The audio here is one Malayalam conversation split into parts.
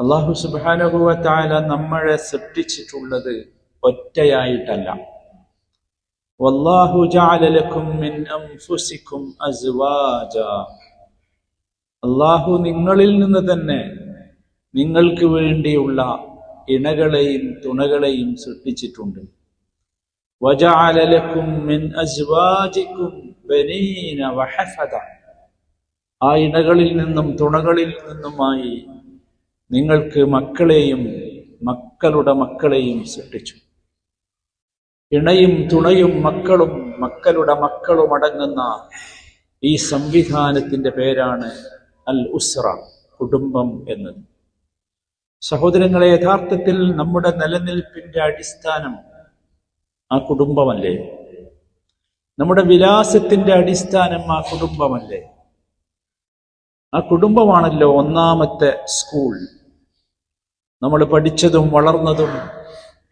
അള്ളാഹു സുബാനുഭവത്തായ നമ്മളെ സൃഷ്ടിച്ചിട്ടുള്ളത് ഒറ്റയായിട്ടല്ല. വല്ലാഹു മിൻ അസ്വാജ. അള്ളാഹു നിങ്ങളിൽ നിന്ന് തന്നെ നിങ്ങൾക്ക് വേണ്ടിയുള്ള ഇണകളെയും തുണകളെയും സൃഷ്ടിച്ചിട്ടുണ്ട്. മിൻ ബനീന ആ ഇണകളിൽ നിന്നും തുണകളിൽ നിന്നുമായി നിങ്ങൾക്ക് മക്കളെയും മക്കളുടെ മക്കളെയും സൃഷ്ടിച്ചു. ഇണയും തുണയും മക്കളും മക്കളുടെ മക്കളും അടങ്ങുന്ന ഈ സംവിധാനത്തിന്റെ പേരാണ് അൽ ഉസ്ര കുടുംബം എന്നത്. സഹോദരങ്ങളെ യഥാർത്ഥത്തിൽ നമ്മുടെ നിലനിൽപ്പിന്റെ അടിസ്ഥാനം ആ കുടുംബമല്ലേ? നമ്മുടെ വിലാസത്തിന്റെ അടിസ്ഥാനം ആ കുടുംബമല്ലേ? ആ കുടുംബമാണല്ലോ ഒന്നാമത്തെ സ്കൂൾ. നമ്മൾ പഠിച്ചതും വളർന്നതും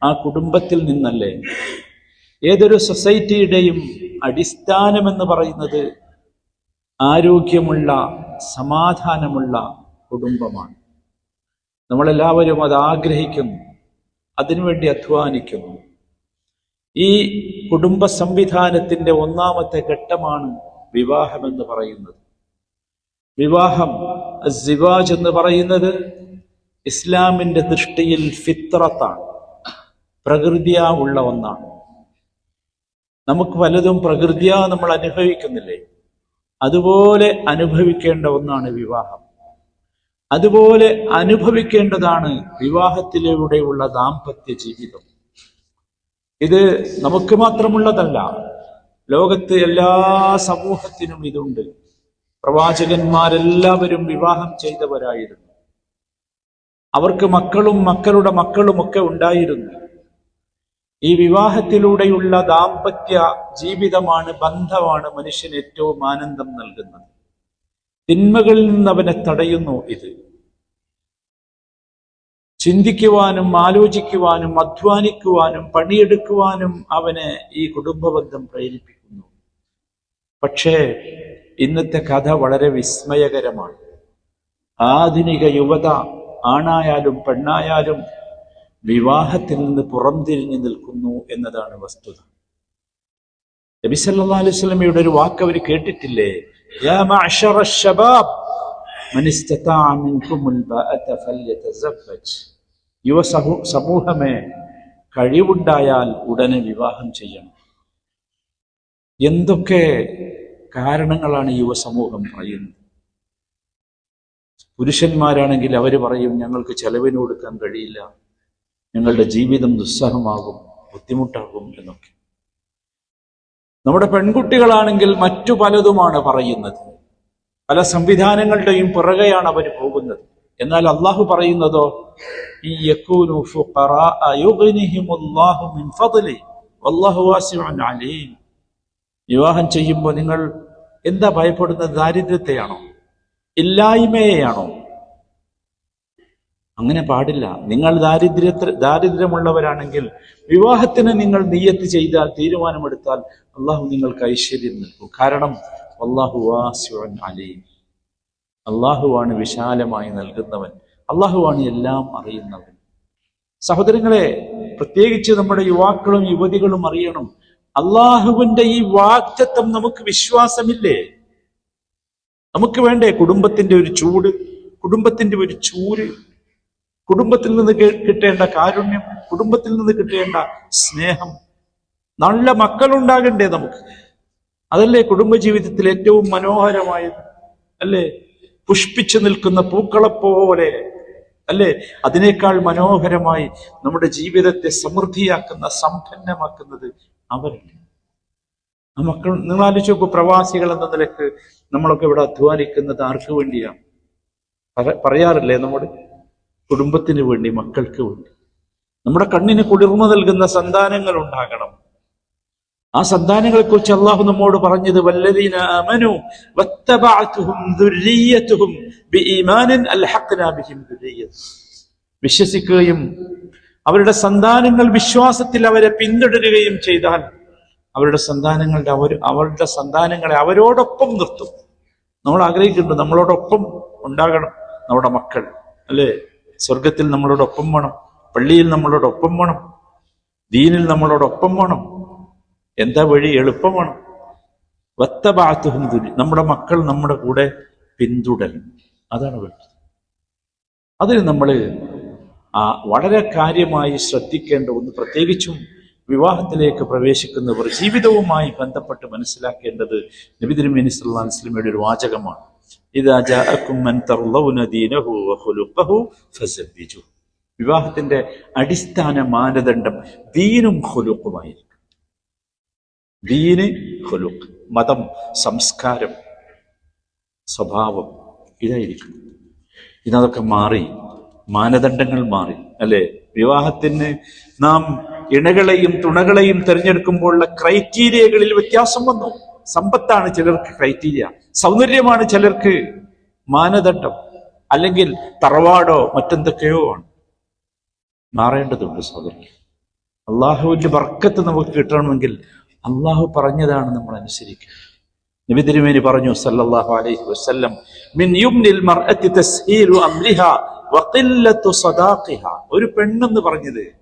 ആ കുടുംബത്തിൽ നിന്നല്ലേ? ഏതൊരു സൊസൈറ്റിയുടെയും അടിസ്ഥാനമെന്ന് പറയുന്നത് ആരോഗ്യമുള്ള സമാധാനമുള്ള കുടുംബമാണ്. നമ്മളെല്ലാവരും അത് ആഗ്രഹിക്കുന്നു അതിനുവേണ്ടി അധ്വാനിക്കുന്നു. ഈ കുടുംബ സംവിധാനത്തിന്റെ ഒന്നാമത്തെ ഘട്ടമാണ് വിവാഹമെന്ന് പറയുന്നത്. വിവാഹം സിവാജ് എന്ന് പറയുന്നത് ഇസ്ലാമിന്റെ ദൃഷ്ടിയിൽ ഫിത്രത്താണ് പ്രകൃതിയാ ഉള്ള ഒന്നാണ്. നമുക്ക് പലതും പ്രകൃതിയാ നമ്മൾ അനുഭവിക്കുന്നില്ലേ? അതുപോലെ അനുഭവിക്കേണ്ട ഒന്നാണ് വിവാഹം. അതുപോലെ അനുഭവിക്കേണ്ടതാണ് വിവാഹത്തിലൂടെയുള്ള ദാമ്പത്യ ജീവിതം. ഇത് നമുക്ക് മാത്രമുള്ളതല്ല ലോകത്ത് എല്ലാ സമൂഹത്തിനും ഇതുണ്ട്. പ്രവാചകന്മാരെല്ലാവരും വിവാഹം ചെയ്തവരായിരുന്നു. അവർക്ക് മക്കളും മക്കളുടെ മക്കളും ഒക്കെ ഉണ്ടായിരുന്നു. ഈ വിവാഹത്തിലൂടെയുള്ള ദാമ്പത്യ ജീവിതമാണ് ബന്ധമാണ് മനുഷ്യന് ഏറ്റവും ആനന്ദം നൽകുന്നത്. തിന്മകളിൽ നിന്ന് അവനെ തടയുന്നു ഇത്. ചിന്തിക്കുവാനും ആലോചിക്കുവാനും അധ്വാനിക്കുവാനും പണിയെടുക്കുവാനും അവനെ ഈ കുടുംബബന്ധം പ്രേരിപ്പിക്കുന്നു. പക്ഷേ ഇന്നത്തെ കഥ വളരെ വിസ്മയകരമാണ്. ആധുനിക യുവത ആണായാലും പെണ്ണായാലും വിവാഹത്തിൽ നിന്ന് പുറംതിരിഞ്ഞു നിൽക്കുന്നു എന്നതാണ് വസ്തുത. നബി അലൈഹി വസല്ലമയുടെ ഒരു വാക്ക് അവർ കേട്ടിട്ടില്ലേ? യുവ സമൂ- സമൂഹമേ കഴിവുണ്ടായാൽ ഉടനെ വിവാഹം ചെയ്യണം. എന്തൊക്കെ കാരണങ്ങളാണ് യുവസമൂഹം പറയുന്നത്? പുരുഷന്മാരാണെങ്കിൽ അവർ പറയും ഞങ്ങൾക്ക് ചെലവിന് കൊടുക്കാൻ കഴിയില്ല. ഞങ്ങളുടെ ജീവിതം ദുസ്സഹമാകും ബുദ്ധിമുട്ടാകും എന്നൊക്കെ. നമ്മുടെ പെൺകുട്ടികളാണെങ്കിൽ മറ്റു പലതുമാണ് പറയുന്നത്. പല സംവിധാനങ്ങളുടെയും പുറകെയാണ് അവർ പോകുന്നത്. എന്നാൽ അള്ളാഹു പറയുന്നതോ ഈ വിവാഹം ചെയ്യുമ്പോൾ നിങ്ങൾ എന്താ ഭയപ്പെടുന്നത്? ദാരിദ്ര്യത്തെയാണോ? ഇല്ലായ്മയെയാണോ? അങ്ങനെ പാടില്ല. നിങ്ങൾ ദാരിദ്ര്യ ദാരിദ്ര്യമുള്ളവരാണെങ്കിൽ വിവാഹത്തിന് നിങ്ങൾ നീയത്ത് ചെയ്താൽ തീരുമാനമെടുത്താൽ അള്ളാഹു നിങ്ങൾക്ക് ഐശ്വര്യം നൽകും. കാരണം അള്ളാഹു വാസ്യുവൻ അലീം. അള്ളാഹുവാണ് വിശാലമായി നൽകുന്നവൻ. അള്ളാഹുവാണ് എല്ലാം അറിയുന്നവൻ. സഹോദരങ്ങളെ പ്രത്യേകിച്ച് നമ്മുടെ യുവാക്കളും യുവതികളും അറിയണം. അള്ളാഹുവിന്റെ ഈ വാക്തത്വം നമുക്ക് വിശ്വാസമില്ലേ? നമുക്ക് വേണ്ടേ കുടുംബത്തിന്റെ ഒരു ചൂട് കുടുംബത്തിന്റെ ഒരു ചൂര് കുടുംബത്തിൽ നിന്ന് കിട്ടേണ്ട കാരുണ്യം കുടുംബത്തിൽ നിന്ന് കിട്ടേണ്ട സ്നേഹം. നല്ല മക്കളുണ്ടാകണ്ടേ നമുക്ക്. അതല്ലേ കുടുംബജീവിതത്തിൽ ഏറ്റവും മനോഹരമായത്? അല്ലേ? പുഷ്പിച്ചു നിൽക്കുന്ന പൂക്കളെപ്പോലെ. അല്ലേ? അതിനേക്കാൾ മനോഹരമായി നമ്മുടെ ജീവിതത്തെ സമൃദ്ധിയാക്കുന്ന സമ്പന്നമാക്കുന്നത് അവരല്ലേ? ആ മക്കൾ നിങ്ങൾ ആലോചിച്ച് നോക്കൂ പ്രവാസികൾ എന്ന നിലയ്ക്ക് നമ്മളൊക്കെ ഇവിടെ അധ്വാനിക്കുന്നത് ആർക്ക് വേണ്ടിയാണ് പറ- പറയാറില്ലേ നമ്മുടെ? കുടുംബത്തിന് വേണ്ടി മക്കൾക്ക് വേണ്ടി. നമ്മുടെ കണ്ണിന് കുളിർമ നൽകുന്ന സന്താനങ്ങൾ ഉണ്ടാകണം. ആ സന്താനങ്ങളെ കുറിച്ച് അള്ളാഹു നമ്മോട് പറഞ്ഞത് ദുർരിയ്യത്ത് വിശ്വസിക്കുകയും അവരുടെ സന്താനങ്ങൾ വിശ്വാസത്തിൽ അവരെ പിന്തുടരുകയും ചെയ്താൽ അവരുടെ സന്താനങ്ങളുടെ അവർ അവരുടെ സന്താനങ്ങളെ അവരോടൊപ്പം നിർത്തും. നമ്മൾ ആഗ്രഹിക്കുന്നുണ്ട് നമ്മളോടൊപ്പം ഉണ്ടാകണം നമ്മുടെ മക്കൾ. അല്ലേ? സ്വർഗത്തിൽ നമ്മളോടൊപ്പം വേണം. പള്ളിയിൽ നമ്മളോടൊപ്പം വേണം. ദീനിൽ നമ്മളോടൊപ്പം വേണം. എന്താ വഴി? എളുപ്പം വേണം വത്തബാത്തുഹും തുലി നമ്മുടെ മക്കൾ നമ്മുടെ കൂടെ പിന്തുടരും. അതാണ് വേണ്ടത്. അതിന് നമ്മൾ വളരെ കാര്യമായി ശ്രദ്ധിക്കേണ്ട ഒന്ന് പ്രത്യേകിച്ചും വിവാഹത്തിലേക്ക് പ്രവേശിക്കുന്നവർ ജീവിതവുമായി ബന്ധപ്പെട്ട് മനസ്സിലാക്കേണ്ടത് നബി തിരുമേനി സല്ലല്ലാഹു അലൈഹി വസല്ലമയുടെ ഒരു വാചകമാണ്. വിവാഹത്തിന്റെ അടിസ്ഥാന മാനദണ്ഡം ദീനും ഹുലുക്കുമായിരിക്കും ദീന് ഖുലുഖ് മതം സംസ്കാരം സ്വഭാവം ഇതായിരിക്കും. ഇന്നതൊക്കെ മാറി മാനദണ്ഡങ്ങൾ മാറി അല്ലെ? വിവാഹത്തിന് നാം ഇണകളെയും തുണകളെയും തിരഞ്ഞെടുക്കുമ്പോഴുള്ള ക്രൈറ്റീരിയകളിൽ വ്യത്യാസം വന്നു. സമ്പത്താണ് ചിലർക്ക് ക്രൈറ്റീരിയ. സൗന്ദര്യമാണ് ചിലർക്ക് മാനദണ്ഡം. അല്ലെങ്കിൽ തറവാടോ മറ്റെന്തൊക്കെയോ ആണ്. മാറേണ്ടതുണ്ട് സഹോദരൻ അള്ളാഹുവിന്റെ വർക്കത്ത് നമുക്ക് കിട്ടണമെങ്കിൽ അള്ളാഹു പറഞ്ഞതാണ് നമ്മൾ അനുസരിക്കുക. നബി തിരുമേനി പറഞ്ഞു സല്ലല്ലാഹു അലൈഹി വസല്ലം മിൻ യുംനിൽ മർഅത്തി തസ്ഹീലു അംലിഹ വഖില്ലത്തു സദാഖിഹാ. ഒരു പെണ്ണെന്ന് പറഞ്ഞത്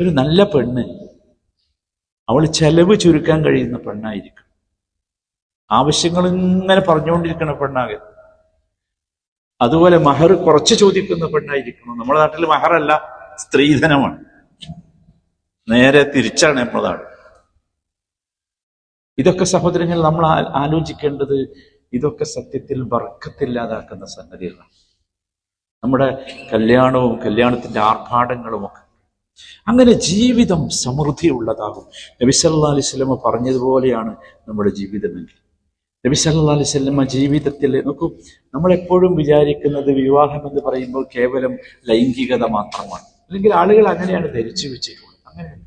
ഒരു നല്ല പെണ്ണ്. അവൾ ചെലവ് ചുരുക്കാൻ കഴിയുന്ന പെണ്ണായിരിക്കും. ആവശ്യങ്ങൾ ഇങ്ങനെ പറഞ്ഞുകൊണ്ടിരിക്കുന്ന പെണ്ണാകരുത് അതുപോലെ മഹർ കുറച്ച് ചോദിക്കുന്ന പെണ്ണായിരിക്കണം. നമ്മുടെ നാട്ടിൽ മഹറല്ല സ്ത്രീധനമാണ്. നേരെ തിരിച്ചാണ് നമ്മുടെ നാട്. ഇതൊക്കെ സഹോദരങ്ങൾ നമ്മൾ ആലോചിക്കേണ്ടത് ഇതൊക്കെ സത്യത്തിൽ വർക്കത്തില്ലാതാക്കുന്ന സംഗതികളാണ്. നമ്മുടെ കല്യാണവും കല്യാണത്തിന്റെ ആർഭാടങ്ങളും ഒക്കെ അങ്ങനെ ജീവിതം സമൃദ്ധിയുള്ളതാകും. നബി സല്ലല്ലാഹു അലൈഹി സ്വലമ പറഞ്ഞതുപോലെയാണ് നമ്മുടെ ജീവിതമെങ്കിൽ. നബി സല്ലാ അലൈഹി വസല്ലമ ജീവിതത്തിൽ നോക്കൂ നമ്മളെപ്പോഴും വിചാരിക്കുന്നത് വിവാഹം എന്ന് പറയുമ്പോൾ കേവലം ലൈംഗികത മാത്രമാണ്. അല്ലെങ്കിൽ ആളുകൾ അങ്ങനെയാണ് ധരിച്ചു വെച്ചിട്ടുള്ളത് അങ്ങനെയാണ്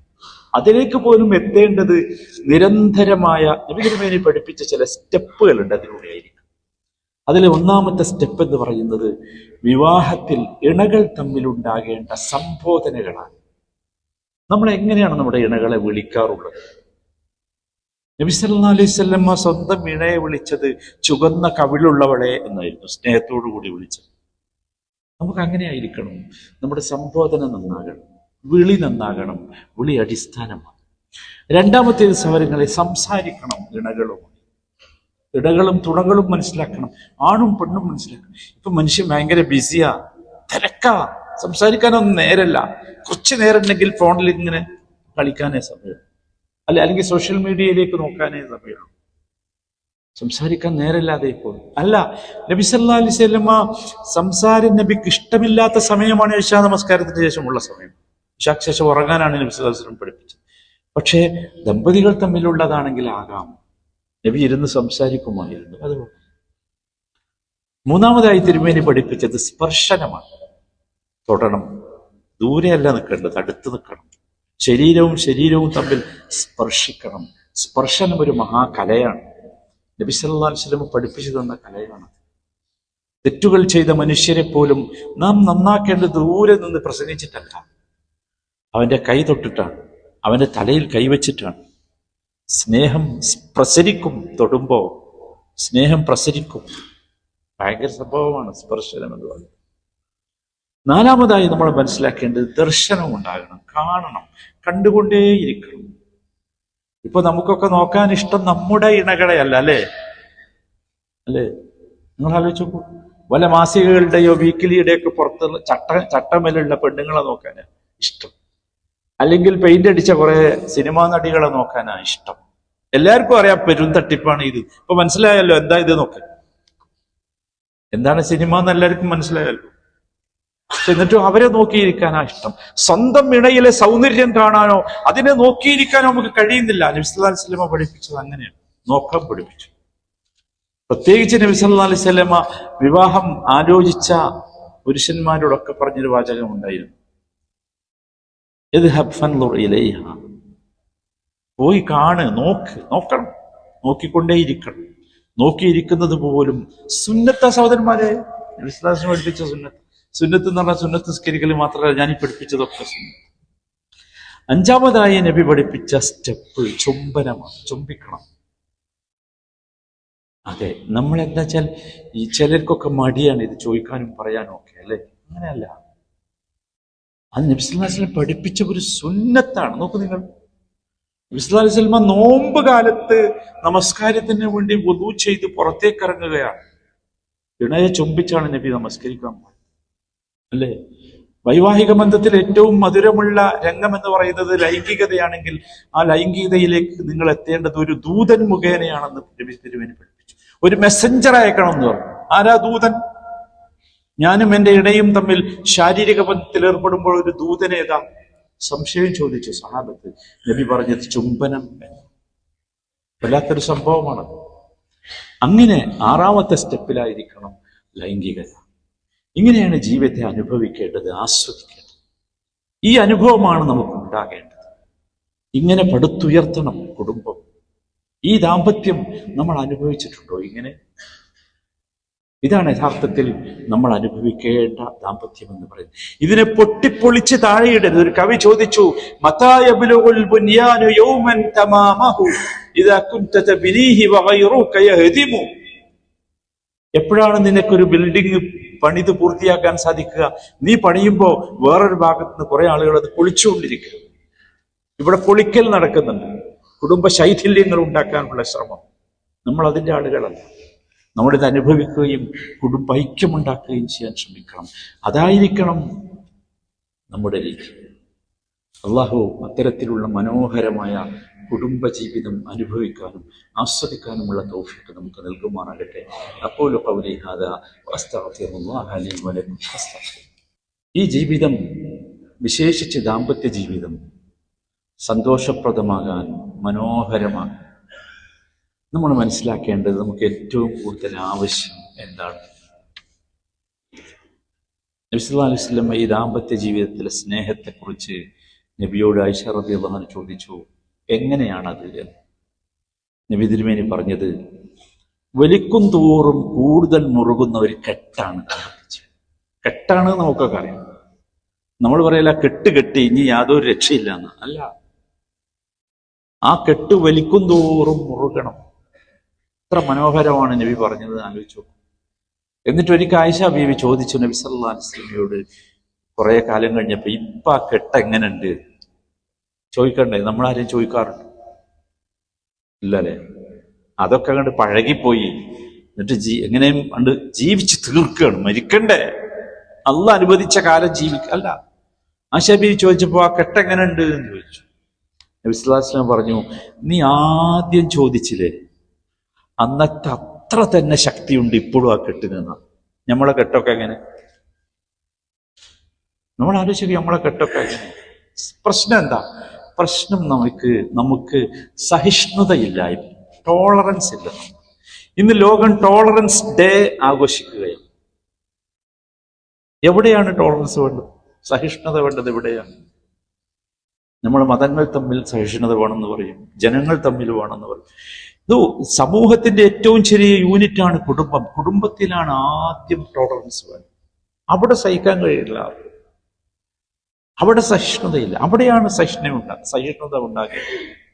അതിലേക്ക് പോലും എത്തേണ്ടത് നിരന്തരമായ നബിഗുരുമേനി പഠിപ്പിച്ച ചില സ്റ്റെപ്പുകളുണ്ട് അതിലൂടെ ആയിരിക്കും അതിലെ ഒന്നാമത്തെ സ്റ്റെപ്പ് എന്ന് പറയുന്നത് വിവാഹത്തിൽ ഇണകൾ തമ്മിലുണ്ടാകേണ്ട സംബോധനകളാണ്. നമ്മൾ എങ്ങനെയാണ് നമ്മുടെ ഇണകളെ വിളിക്കാറുള്ളത്? നബി സല്ലല്ലാഹു അലൈഹി വസല്ലമ സ്വന്തം ഇണയെ വിളിച്ചത് ചുവന്ന കവിളുള്ളവളെ എന്നായിരുന്നു സ്നേഹത്തോടു കൂടി വിളിച്ചത്. നമുക്ക് അങ്ങനെ ആയിരിക്കണം നമ്മുടെ സംബോധന നന്നാകണം വിളി നന്നാകണം വിളി അടിസ്ഥാനമാണ് രണ്ടാമത്തെ സവരങ്ങളെ സംസാരിക്കണം ഇണകളുമായി. ഇടകളും തുണകളും മനസ്സിലാക്കണം ആണും പെണ്ണും മനസ്സിലാക്കണം. ഇപ്പൊ മനുഷ്യൻ ഭയങ്കര ബിസിയാ തിരക്കാ. സംസാരിക്കാനൊന്നും നേരല്ല. കുറച്ച് നേരം ഉണ്ടെങ്കിൽ ഫോണിൽ ഇങ്ങനെ കളിക്കാനേ സമയം അല്ലെ അല്ലെങ്കിൽ സോഷ്യൽ മീഡിയയിലേക്ക് നോക്കാനേ സമയമുള്ളൂ. സംസാരിക്കാൻ നേരല്ലാതെ ഇപ്പോൾ. അല്ല നബി സല്ലാ അലൈഹി സ്വലമ സംസാരം നബിക്ക് ഇഷ്ടമില്ലാത്ത സമയമാണ് ഇഷാ നമസ്കാരത്തിന് ശേഷമുള്ള സമയം. ഇഷാക്ക് ശേഷം ഉറങ്ങാനാണ് നബി സല്ലാ വസ്ലം പഠിപ്പിച്ചത്. പക്ഷേ ദമ്പതികൾ തമ്മിലുള്ളതാണെങ്കിൽ ആകാം. നബി ഇരുന്ന് സംസാരിക്കുമായിരുന്നു. അതുകൊണ്ട് മൂന്നാമതായി തിരുമേനി പഠിപ്പിച്ചത് സ്പർശനമാണ്. തൊടണം. ദൂരെയല്ല നിൽക്കേണ്ടത് അടുത്ത് നിൽക്കണം. ശരീരവും ശരീരവും തമ്മിൽ സ്പർശിക്കണം. സ്പർശനം ഒരു മഹാകലയാണ്. നബി വസല്ലം പഠിപ്പിച്ചു തന്ന കലയാണ് തെറ്റുകൾ ചെയ്ത മനുഷ്യരെ പോലും നാം നന്നാക്കേണ്ടത് ദൂരെ നിന്ന് പ്രസംഗിച്ചിട്ടല്ല. അവന്റെ കൈ തൊട്ടിട്ടാണ് അവന്റെ തലയിൽ കൈവച്ചിട്ടാണ് സ്നേഹം പ്രസരിക്കും തൊടുമ്പോ സ്നേഹം പ്രസരിക്കും. ഭയങ്കര സംഭവമാണ് സ്പർശനം എന്ന് പറയുന്നത്. നാലാമതായി നമ്മൾ മനസ്സിലാക്കേണ്ടത് ദർശനം ഉണ്ടാകണം കാണണം കണ്ടുകൊണ്ടേയിരിക്കണം. ഇപ്പൊ നമുക്കൊക്കെ നോക്കാൻ ഇഷ്ടം നമ്മുടെ ഇണകളെയല്ല അല്ലേ? അല്ലേ? നിങ്ങൾ ആലോചിച്ച് നോക്കൂ. വല്ല മാസികകളുടെയോ വീക്കിലിയുടെയൊക്കെ പുറത്ത് ചട്ട ചട്ടമേലുള്ള പെണ്ണുങ്ങളെ നോക്കാനാ ഇഷ്ടം. അല്ലെങ്കിൽ പെയിന്റ് അടിച്ച കുറെ സിനിമാ നടികളെ നോക്കാനാ ഇഷ്ടം. എല്ലാവർക്കും അറിയാം പെരും തട്ടിപ്പാണ് ഇത്. ഇപ്പൊ മനസ്സിലായല്ലോ എന്താ ഇത് നോക്കാൻ. എന്താണ് സിനിമ എന്ന് എല്ലാവർക്കും മനസ്സിലായല്ലോ. എന്നിട്ടും അവരെ നോക്കിയിരിക്കാനാ ഇഷ്ടം. സ്വന്തം ഇണയിലെ സൗന്ദര്യം കാണാനോ അതിനെ നോക്കിയിരിക്കാനോ നമുക്ക് കഴിയുന്നില്ല. നബി സല്ലല്ലാഹു അലൈഹി വസല്ലമ പഠിപ്പിച്ചത് അങ്ങനെയാണ്. നോക്കാൻ പഠിപ്പിച്ചു. പ്രത്യേകിച്ച് നബി സല്ലല്ലാഹു അലൈഹി വസല്ലമ വിവാഹം ആലോചിച്ച പുരുഷന്മാരോടൊക്കെ പറഞ്ഞൊരു വാചകം ഉണ്ടായിരുന്നു. പോയി കാണ് നോക്ക് നോക്കണം. നോക്കിക്കൊണ്ടേയിരിക്കണം. നോക്കിയിരിക്കുന്നത് പോലും സുന്നത്ത സഹോദരന്മാരെ. നബി സല്ലല്ലാഹു പഠിപ്പിച്ച സുന്നത്ത്. സുന്നത്ത് എന്ന് പറഞ്ഞാൽ സുന്നത്ത് സ്കരികൾ മാത്രമല്ല ഞാൻ ഈ പഠിപ്പിച്ചതൊക്കെ അഞ്ചാമതായി നബി പഠിപ്പിച്ച സ്റ്റെപ്പ് ചുംബനമാണ് ചുംബിക്കണം. അതെ നമ്മൾ എന്താ വെച്ചാൽ ഈ ചിലർക്കൊക്കെ മടിയാണ് ഇത് ചോദിക്കാനും പറയാനും ഒക്കെ അല്ലെ? അങ്ങനെയല്ല. അത് നബിസ്ലാസ്ലം പഠിപ്പിച്ച ഒരു സുന്നത്താണ്. നോക്കൂ നിങ്ങൾ. നബിസ്ലാസ്ലമ നോമ്പ് കാലത്ത് നമസ്കാരത്തിന് വേണ്ടി വധു ചെയ്ത് പുറത്തേക്ക് ഇറങ്ങുകയാണ്. ഇണയെ ചുംബിച്ചാണ് നബി നമസ്കരിക്കാൻ അല്ലേ? വൈവാഹിക ബന്ധത്തിൽ ഏറ്റവും മധുരമുള്ള രംഗം എന്ന് പറയുന്നത് ലൈംഗികതയാണെങ്കിൽ ആ ലൈംഗികതയിലേക്ക് നിങ്ങൾ എത്തേണ്ടത് ഒരു ദൂതൻ മുഖേനയാണെന്ന് തിരുവേനി പഠിപ്പിച്ചു. ഒരു മെസ്സഞ്ചർ അയക്കണം എന്ന് പറഞ്ഞു. ആരാ ദൂതൻ? ഞാനും എന്റെ ഇണയും തമ്മിൽ ശാരീരിക ബന്ധത്തിൽ ഏർപ്പെടുമ്പോൾ ഒരു ദൂതനേതാ സംശയം ചോദിച്ചു സഹാബത്ത് നബി പറഞ്ഞത് ചുംബനം. വല്ലാത്തൊരു സംഭവമാണ്. അങ്ങനെ ആറാമത്തെ സ്റ്റെപ്പിലായിരിക്കണം ലൈംഗികത. ഇങ്ങനെയാണ് ജീവിതത്തെ അനുഭവിക്കേണ്ടത് ആസ്വദിക്കേണ്ടത്. ഈ അനുഭവമാണ് നമുക്ക് ഉണ്ടാകേണ്ടത് ഇങ്ങനെ പടുത്തുയർത്തണം കുടുംബം. ഈ ദാമ്പത്യം നമ്മൾ അനുഭവിച്ചിട്ടുണ്ടോ ഇങ്ങനെ? ഇതാണ് യഥാർത്ഥത്തിൽ നമ്മൾ അനുഭവിക്കേണ്ട ദാമ്പത്യം എന്ന് പറയുന്നത്. ഇതിനെ പൊട്ടിപ്പൊളിച്ച് താഴെയിടരുത്. ഒരു കവി ചോദിച്ചു എപ്പോഴാണ് നിനക്കൊരു ബിൽഡിംഗ് പണിത് പൂർത്തിയാക്കാൻ സാധിക്കുക. നീ പണിയുമ്പോൾ വേറൊരു ഭാഗത്ത് നിന്ന് കുറെ ആളുകൾ അത് പൊളിച്ചുകൊണ്ടിരിക്കുക. ഇവിടെ പൊളിക്കൽ നടക്കുന്നുണ്ട്. കുടുംബ ശൈഥില്യങ്ങൾ ഉണ്ടാക്കാനുള്ള ശ്രമം. നമ്മൾ അതിന്റെ ആളുകളല്ല. നമ്മളിത് അനുഭവിക്കുകയും കുടുംബ ഐക്യമുണ്ടാക്കുകയും ചെയ്യാൻ ശ്രമിക്കണം. അതായിരിക്കണം നമ്മുടെ രീതി അള്ളാഹു അത്തരത്തിലുള്ള മനോഹരമായ കുടുംബ ജീവിതം അനുഭവിക്കാനും ആസ്വദിക്കാനുമുള്ള തൗഫീഖ് നമുക്ക് നൽകുമാറാകട്ടെ. അപ്പോൾ ഖൗലി ഹാദാ ഈ ജീവിതം വിശേഷിച്ച് ദാമ്പത്യ ജീവിതം സന്തോഷപ്രദമാകാൻ മനോഹരമാകാൻ നമ്മൾ മനസ്സിലാക്കേണ്ടത് നമുക്ക് ഏറ്റവും കൂടുതൽ ആവശ്യം എന്താണ്? നബിസ്ലാസ്ലമ്മ ഈ ദാമ്പത്യ ജീവിതത്തിലെ സ്നേഹത്തെക്കുറിച്ച് നബിയോട് ഐഷ റബി അള്ളഹാൻ ചോദിച്ചു. എങ്ങനെയാണത്? നബി തിരുമേനി പറഞ്ഞത് വലിക്കും തോറും കൂടുതൽ മുറുകുന്ന ഒരു കെട്ടാണ് കെട്ടാണ് നമുക്കൊക്കെ അറിയാം. നമ്മൾ പറയല കെട്ട് കെട്ടി ഇനി യാതൊരു രക്ഷയില്ല എന്ന്. അല്ല. ആ കെട്ട് വലിക്കും തോറും മുറുകണം. എത്ര മനോഹരമാണ് നബി പറഞ്ഞത് ആലോചിച്ചു എന്നിട്ട് ഒരിക്കൽ ആയിഷ ബീവി ചോദിച്ചു നബി സല്ലാ അലിസ്ലമിയോട് കുറെ കാലം കഴിഞ്ഞപ്പോ ഇപ്പൊ ആ കെട്ട് എങ്ങനെയുണ്ട്? ചോദിക്കണ്ടേ? നമ്മളാരെയും ചോദിക്കാറുണ്ട്. ഇല്ലല്ലേ? അതൊക്കെ കണ്ട് പഴകിപ്പോയി. എന്നിട്ട് ജീ എങ്ങനെയും കണ്ട് ജീവിച്ച് തീർക്കുകയാണ് മരിക്കണ്ടേ? അല്ല അനുവദിച്ച കാലം ജീവിക്ക അല്ല. ആശാബി ബീവി ചോദിച്ചപ്പോ ആ കെട്ട് എങ്ങനെയുണ്ട് എന്ന് ചോദിച്ചു. നബി സല്ലല്ലാഹു പറഞ്ഞു നീ ആദ്യം ചോദിച്ചില്ലേ? അന്നത്തെ അത്ര തന്നെ ശക്തിയുണ്ട് ഇപ്പോഴും ആ കെട്ടിനെന്ന നമ്മളെ കെട്ടൊക്കെ എങ്ങനെ? നമ്മൾ ആലോചിക്കും നമ്മളെ കെട്ടൊക്കെ എങ്ങനെ? പ്രശ്നം എന്താ? പ്രശ്നം നമുക്ക് നമുക്ക് സഹിഷ്ണുതയില്ലായ്മ ടോളറൻസ് ഇല്ല. ഇന്ന് ലോകം ടോളറൻസ് ഡേ ആഘോഷിക്കുകയാണ്. എവിടെയാണ് ടോളറൻസ് വേണ്ടത്? സഹിഷ്ണുത വേണ്ടത് എവിടെയാണ്? നമ്മൾ മതങ്ങൾ തമ്മിൽ സഹിഷ്ണുത വേണമെന്ന് പറയും ജനങ്ങൾ തമ്മിൽ വേണമെന്ന് പറയും. ഇത് സമൂഹത്തിന്റെ ഏറ്റവും ചെറിയ യൂണിറ്റാണ് കുടുംബം. കുടുംബത്തിലാണ് ആദ്യം ടോളറൻസ് വേണ്ടത്. അവിടെ സഹിക്കാൻ കഴിയില്ല. അവിടെ സഹിഷ്ണുതയില്ല. അവിടെയാണ് സഹിഷ്ണുത ഉണ്ടാ സഹിഷ്ണുത ഉണ്ടാകുന്നത്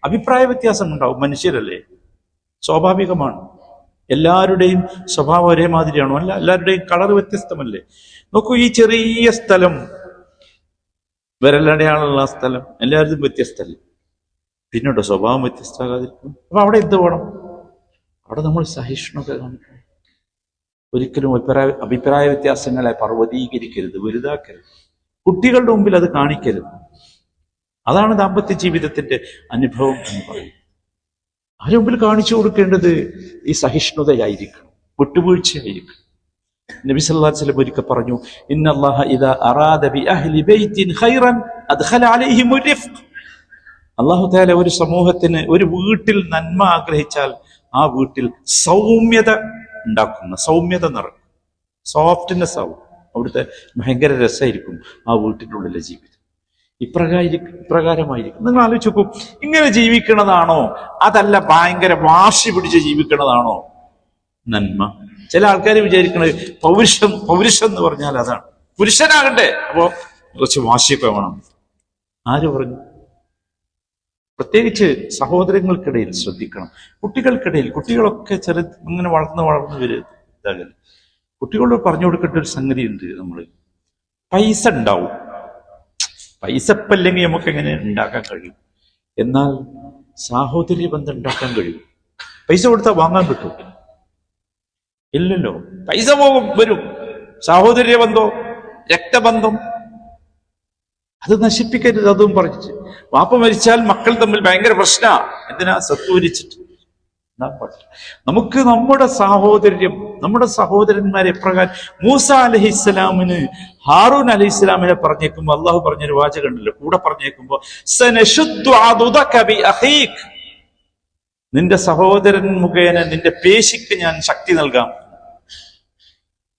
അഭിപ്രായ വ്യത്യാസം ഉണ്ടാവും. മനുഷ്യരല്ലേ? സ്വാഭാവികമാണ്. എല്ലാവരുടെയും സ്വഭാവം ഒരേമാതിരിയാണോ അല്ല എല്ലാവരുടെയും കളർ വ്യത്യസ്തമല്ലേ? നോക്കൂ ഈ ചെറിയ സ്ഥലം വിരലടയാളുള്ള സ്ഥലം എല്ലാവരും വ്യത്യസ്തമല്ലേ? പിന്നോട്ട് സ്വഭാവം വ്യത്യസ്തമാകാതിരിക്കും അപ്പൊ അവിടെ എന്ത് വേണം? അവിടെ നമ്മൾ സഹിഷ്ണുത കാണിക്കണം ഒരിക്കലും അഭിപ്രായ അഭിപ്രായ വ്യത്യാസങ്ങളെ പർവതീകരിക്കരുത് വലുതാക്കരുത്. കുട്ടികളുടെ മുമ്പിൽ അത് കാണിക്കരുത്. അതാണ് ദാമ്പത്യ ജീവിതത്തിന്റെ അനുഭവം എന്ന് പറയുന്നത്. ആരുടെ മുമ്പിൽ കാണിച്ചു കൊടുക്കേണ്ടത്? ഈ സഹിഷ്ണുതയായിരിക്കണം വിട്ടുവീഴ്ചയായിരിക്കണം. നബി അലൈഹി വസല്ലം പറഞ്ഞു ഇന്നല്ലാഹ ഇദാ അറാദ ബി അഹ്ലി ബൈത്തിൻ ഖൈറൻ അദ്ഖല അലൈഹിം റിഫ്ഖ്. അള്ളാഹു താല ഒരു സമൂഹത്തിന് ഒരു വീട്ടിൽ നന്മ ആഗ്രഹിച്ചാൽ ആ വീട്ടിൽ സൗമ്യത ഉണ്ടാക്കുന്ന സൗമ്യത നിറക്കും സോഫ്റ്റ്നെസ് ആവും. അവിടുത്തെ ഭയങ്കര രസമായിരിക്കും ആ വീട്ടിനുള്ളിലെ ജീവിതം. ഇപ്രകാരം ഇപ്രകാരമായിരിക്കും. നിങ്ങൾ ആലോചിച്ച് നോക്കൂ ഇങ്ങനെ ജീവിക്കണതാണോ? അതല്ല ഭയങ്കര വാശി പിടിച്ച് ജീവിക്കണതാണോ? നന്മ. ചില ആൾക്കാർ വിചാരിക്കുന്നത് പൗരുഷം പൗരുഷം എന്ന് പറഞ്ഞാൽ അതാണ്. പുരുഷനാകട്ടെ. അപ്പോ കുറച്ച് വാശിയൊക്കെ വേണം. ആര് പറഞ്ഞു? പ്രത്യേകിച്ച് സഹോദരങ്ങൾക്കിടയിൽ ശ്രദ്ധിക്കണം. കുട്ടികൾക്കിടയിൽ കുട്ടികളൊക്കെ ചെറു ഇങ്ങനെ വളർന്ന് വളർന്ന് വരും ഇതാകൽ കുട്ടികളോട് പറഞ്ഞു കൊടുക്കേണ്ട ഒരു സംഗതി ഉണ്ട് നമ്മൾ പൈസ ഉണ്ടാവും. പൈസ ഇപ്പം നമുക്ക് എങ്ങനെ ഉണ്ടാക്കാൻ കഴിയും? എന്നാൽ സാഹോദര്യ ബന്ധം ഉണ്ടാക്കാൻ കഴിയും. പൈസ കൊടുത്താൽ വാങ്ങാൻ കിട്ടും. ഇല്ലല്ലോ. പൈസ പോകും വരും. സാഹോദര്യ ബന്ധോ രക്തബന്ധം? അത് നശിപ്പിക്കരുത് അതും പറഞ്ഞിട്ട്. വാപ്പ മരിച്ചാൽ മക്കൾ തമ്മിൽ ഭയങ്കര പ്രശ്ന. എന്തിനാ? സത്ത് വരിച്ചിട്ട് എന്നാ പാടില്ല. നമുക്ക് നമ്മുടെ സാഹോദര്യം നമ്മുടെ സഹോദരന്മാരെ പ്രകാരം മൂസ അലഹിസ്സലാമിന് ഹാറൂൻ അലഹിസ്സലാമിനെ പറഞ്ഞേക്കുമ്പോ അള്ളാഹു പറഞ്ഞൊരു വാചകം ഉണ്ടല്ലോ കൂടെ പറഞ്ഞേക്കുമ്പോ. നിന്റെ സഹോദരൻ മുഖേന നിന്റെ പേശിക്ക് ഞാൻ ശക്തി നൽകാം.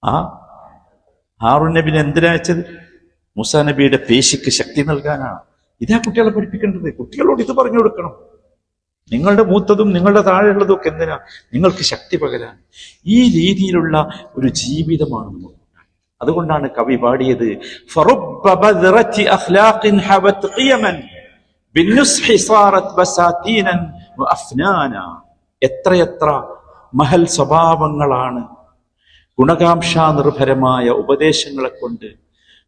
ആ ഹാറൂൻ നബിനെ എന്തിനാ വെച്ചത്? മൂസ നബിയുടെ പേശിക്ക് ശക്തി നൽകാനാണ് ഇതാ കുട്ടികളെ പഠിപ്പിക്കേണ്ടത്. കുട്ടികളോട് ഇത് പറഞ്ഞു കൊടുക്കണം. നിങ്ങളുടെ മൂത്തതും നിങ്ങളുടെ താഴെയുള്ളതും ഒക്കെ എന്തിനാ? നിങ്ങൾക്ക് ശക്തി പകരാൻ. ഈ രീതിയിലുള്ള ഒരു ജീവിതമാണ് അതുകൊണ്ടാണ് കവി പാടിയത്. എത്രയെത്ര മഹൽ സ്വഭാവങ്ങളാണ്. ഗുണകാംക്ഷ നിർഭരമായ ഉപദേശങ്ങളെ കൊണ്ട്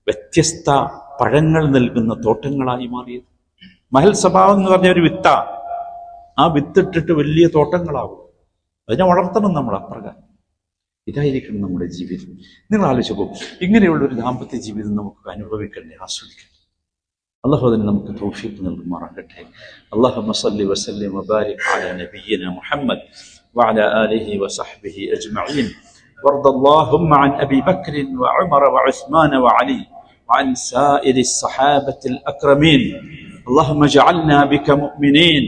വ്യത്യസ്ത പഴങ്ങൾ നൽകുന്ന തോട്ടങ്ങളായി മാറിയത്. മഹൽ സ്വഭാവം എന്ന് പറഞ്ഞ ഒരു വിത്ത ആ വിത്തിട്ടിട്ട് വലിയ തോട്ടങ്ങളാവും അതിനെ വളർത്തണം നമ്മൾ അപ്രകാരം ഇതായിരിക്കണം നമ്മുടെ ജീവിതം നിങ്ങൾ ആലോചിച്ചു പോകും ഇങ്ങനെയുള്ള ഒരു ദാമ്പത്യ ജീവിതം നമുക്ക് അനുഭവിക്കണ്ടേ ആസ്വദിക്കണ്ടേ അള്ളാഹു അതിന് നമുക്ക് തൗഫീഖ് നൽകുമാറാകട്ടെ അള്ളാഹു സല്ലി വസല്ലം വബാരിക് അല നബിയ്യന മുഹമ്മദ് وعلى آله وصحبه أجمعين وارض اللهم عن أبي بكر وعمر وعثمان وعلي وعن سائر الصحابة الأكرمين اللهم اجعلنا بك مؤمنين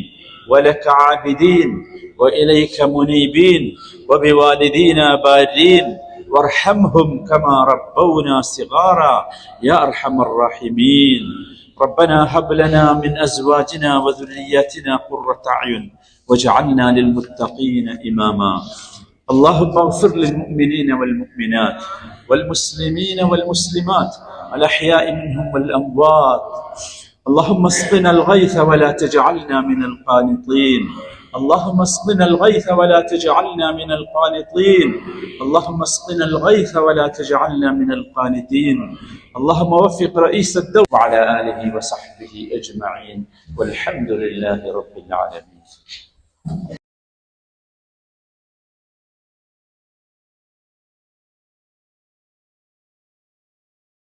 ولك عابدين وإليك منيبين وبوالدينا بارين. وارحمهم كما ربونا صغارا يا أرحم الراحمين. ربنا هب لنا من أزواجنا وذرياتنا قرة أعين واجعلنا للمتقين إماما. اللهم اغفر للمؤمنين والمؤمنات والمسلمين والمسلمات الأحياء منهم والأموات. اللهم اسقنا الغيث ولا تجعلنا من القانطين. اللهم اسقنا الغيث ولا تجعلنا من القانطين. اللهم اسقنا الغيث ولا تجعلنا من القانتين اللهم وفق رئيس الدولة وعلى آله وصحبه أجمعين. والحمد لله رب العالمين.